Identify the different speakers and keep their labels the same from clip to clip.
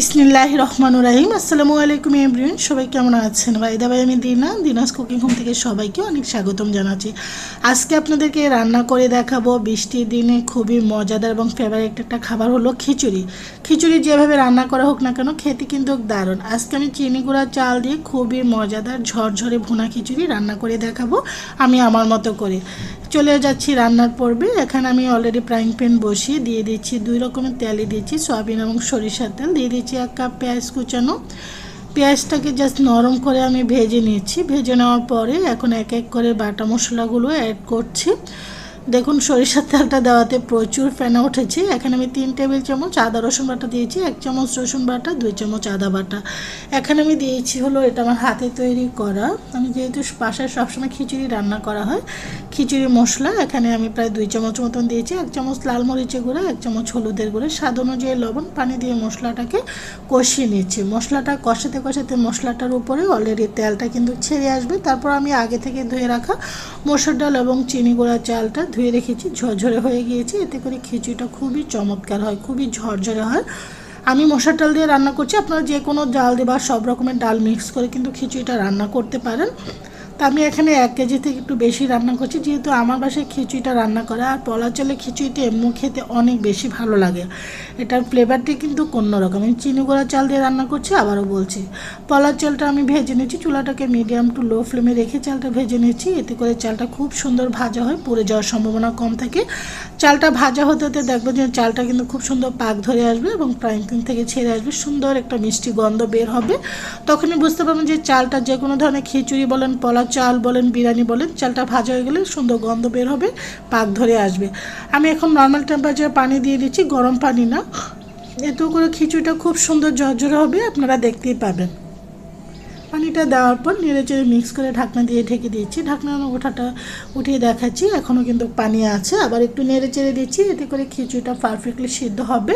Speaker 1: বিসমিল্লাহ রহমান রাহিম। আসসালামু আলাইকুম এভরিওয়ান সবাই কেমন আছেন? বাইদা ভাই, আমি দিনা। দিনাস কুকিং হোম থেকে সবাইকে অনেক স্বাগতম জানাচ্ছি। আজকে আপনাদেরকে রান্না করে দেখাবো। বৃষ্টির দিনে খুবই মজাদার এবং ফেভারিট একটা খাবার হলো খিচুড়ি। খিচুড়ি যেভাবে রান্না করা হোক না কেন, খেতে কিন্তু দারুণ। আজকে আমি চিনি গুঁড়া, চাল দিয়ে খুবই মজাদার ঝরঝরে ভুনা খিচুড়ি রান্না করে দেখাবো। আমি আমার মতো করে। চলে যাচ্ছি রান্নার পর্বে। এখানে আমি অলরেডি ফ্রাইং প্যান বসিয়ে দিয়ে দিচ্ছি, দুই রকমের তেলই দিয়েছি সয়াবিন এবং সরিষার তেল। দিয়ে দিচ্ছি এক কাপ পেঁয়াজ কুচানো। পেঁয়াজটাকে জাস্ট নরম করে আমি ভেজে নিয়েছি ভেজে নেওয়ার পরে এখন এক এক করে বাটা মশলাগুলো অ্যাড করছি। দেখুন, সরিষার তেলটা দেওয়াতে প্রচুর ফেনা উঠেছে। এখানে আমি তিন টেবিল চামচ আদা, রসুন বাটা দিয়েছি, এক চামচ রসুন বাটা, দুই চামচ আদা বাটা। এখানে আমি দিয়েছি হলো, এটা আমার হাতে তৈরি করা। আমি যেহেতু বাসায় সবসময় খিচুড়ি রান্না করা হয়, খিচুড়ি মশলা, এখানে আমি প্রায় দুই চামচ মতন দিয়েছি। এক চামচ লাল মরিচের গুঁড়া, এক চামচ হলুদের গুঁড়া। স্বাদ অনুযায়ী লবণ, পানি দিয়ে মশলাটাকে কষিয়ে নিচ্ছি মশলাটা কষাতে কষাতে মশলাটার উপরে অলরেডি তেলটা কিন্তু ছেড়ে আসবে। তারপর আমি আগে থেকে ধুয়ে রাখা মসুর ডাল এবং চিনি গুঁড়া চালটা ধুয়ে রেখেছি, ঝরঝরে হয়ে গিয়েছে। এতে করে খিচুড়িটা খুবই চমৎকার হয়, খুবই ঝরঝরে হয়। আমি মশার ডাল দিয়ে রান্না করছি, আপনারা যে কোনো ডাল দিয়ে বা সব রকমের ডাল মিক্স করে কিন্তু খিচুড়িটা রান্না করতে পারেন। তা আমি এখানে এক কেজি থেকে একটু বেশি রান্না করছি, যেহেতু আমার বাসায় খিচুড়িটা রান্না করা, আর পলা চালে খিচুড়িটা এমনি খেতে অনেক বেশি ভালো লাগে। এটার ফ্লেভারটি কিন্তু অন্যরকম আমি চিনি গোড়া চাল দিয়ে রান্না করছি, আবারও বলছি। পলার চালটা আমি ভেজে নিচ্ছি চুলাটাকে মিডিয়াম টু লো ফ্লেমে রেখে চালটা ভেজে নিচ্ছি এতে করে চালটা খুব সুন্দর ভাজা হয়, পুড়ে যাওয়ার সম্ভাবনা কম থাকে। চালটা ভাজা হতে হতে দেখবেন যে চালটা কিন্তু খুব সুন্দর পাক ধরে আসবে এবং ফ্রাইং প্যান থেকে ছেড়ে আসবে, সুন্দর একটা মিষ্টি গন্ধ বের হবে। তখনই বুঝতে পারবেন যে চালটা যে কোনো ধরনের খিচুড়ি বলেন পলা চাল বলেন, বিরিয়ানি বলেন, চালটা ভাজা হয়ে গেলে সুন্দর গন্ধ বের হবে, পাক ধরে আসবে। আমি এখন নর্মাল টেম্পারেচারে পানি দিয়ে দিচ্ছি, গরম পানি না। এত করে খিচুড়িটা খুব সুন্দর ঝরঝরে হবে, আপনারা দেখতেই পাবেন। পানিটা দেওয়ার পর নেড়ে চেড়ে মিক্স করে ঢাকনা দিয়ে ঢেকে দিচ্ছি ঢাকনা ওঠাটা উঠিয়ে দেখাচ্ছি এখনও কিন্তু পানি আছে। আবার একটু নেড়ে চেড়ে দিচ্ছি, এতে করে খিচুড়িটা পারফেক্টলি সিদ্ধ হবে।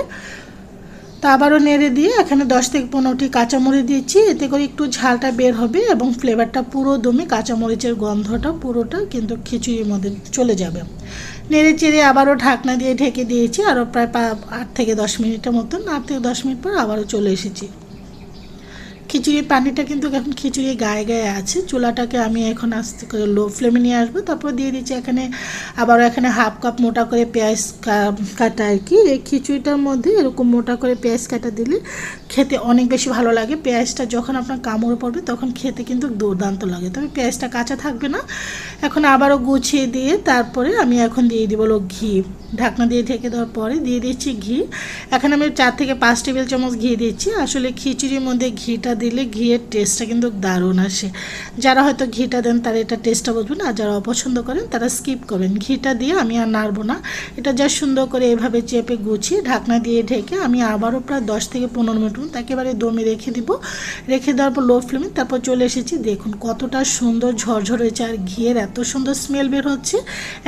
Speaker 1: তা আবারও নেড়ে দিয়ে এখানে দশ থেকে পনেরোটি কাঁচামরিচ দিয়েছি। এতে করে একটু ঝালটা বের হবে এবং ফ্লেভারটা পুরো দমে কাঁচামরিচের গন্ধটা পুরোটা কিন্তু খিচুড়ির মধ্যে চলে যাবে। নেড়ে চেড়ে আবারও ঢাকনা দিয়ে ঢেকে দিয়েছি। আরও প্রায় আট থেকে দশ মিনিটের মতন, আট থেকে দশ মিনিট পর আবারও চলে এসেছি। খিচুড়ির পানিটা কিন্তু এখন খিচুড়ি গায়ে গায়ে আছে। চুলাটাকে আমি এখন আস্তে করে লো ফ্লেমে নিয়ে আসব। তারপর দিয়ে দিচ্ছি এখানে আবার এখানে হাফ কাপ মোটা করে পেঁয়াজ কাটা আর কি। এই খিচুড়িটার মধ্যে এরকম মোটা করে পেঁয়াজ কাটা দিলে খেতে অনেক বেশি ভালো লাগে। পেঁয়াজটা যখন আপনার কামড়ে পড়বে তখন খেতে কিন্তু দুর্দান্ত লাগে। তবে পেঁয়াজটা কাঁচা থাকবে না। এখন আবারও গুছিয়ে দিয়ে তারপরে আমি এখন দিয়ে দিব ঘি। ঢাকনা দিয়ে ঢেকে দেওয়ার পরে দিয়ে দিচ্ছি ঘি। এখানে আমি চার থেকে পাঁচ টেবিল চামচ ঘি দিচ্ছি। আসলে খিচুড়ির মধ্যে ঘিটা দিলে ঘিয়ের টেস্টটা কিন্তু দারুণ আসে। যারা হয়তো ঘিটা দেন, তারা এটা টেস্টটা বুঝবেন আর যারা অপছন্দ করেন, তারা স্কিপ করবেন ঘিটা দিয়ে আমি আর নাড়বো না। এটা যা সুন্দর করে এভাবে চেপে গুছিয়ে ঢাকনা দিয়ে ঢেকে আমি আবারও প্রায় দশ থেকে পনেরো মিনিট মতো একেবারে দমে রেখে দিব। রেখে দেওয়ার পর লো ফ্লেমে তারপর চলে এসেছি। দেখুন কতটা সুন্দর ঝরঝর হয়েছে। আর ঘিয়ের এত সুন্দর স্মেল বের হচ্ছে।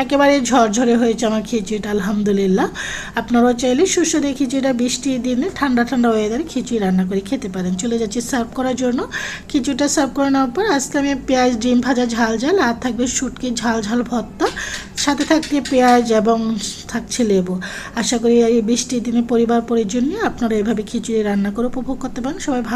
Speaker 1: একেবারে ঝরঝরে হয়েছে আমার খিচুড়িটা, আলহামদুলিল্লাহ। আপনারাও চাইলে সুস্বাদু খিচুড়িটা বৃষ্টির দিনে ঠান্ডা ঠান্ডা ওয়েদারে খিচুড়ি রান্না করে খেতে পারেন। চলে যাচ্ছি সার্ভ করার জন্য। খিচুড়িটা সার্ভ করে নেওয়ার পর আজকে আমি পেঁয়াজ, ডিম ভাজা, ঝাল ঝাল, আর থাকবে শুটকি, ঝাল ঝাল ভর্তা। সাথে থাকতে পেঁয়াজ এবং থাকছে লেবু। আশা করি এই বৃষ্টির দিনে পরিবার পরিজন আপনারা এভাবে খিচুড়ি রান্না করে উপভোগ করতে পারেন। সবাই ভালো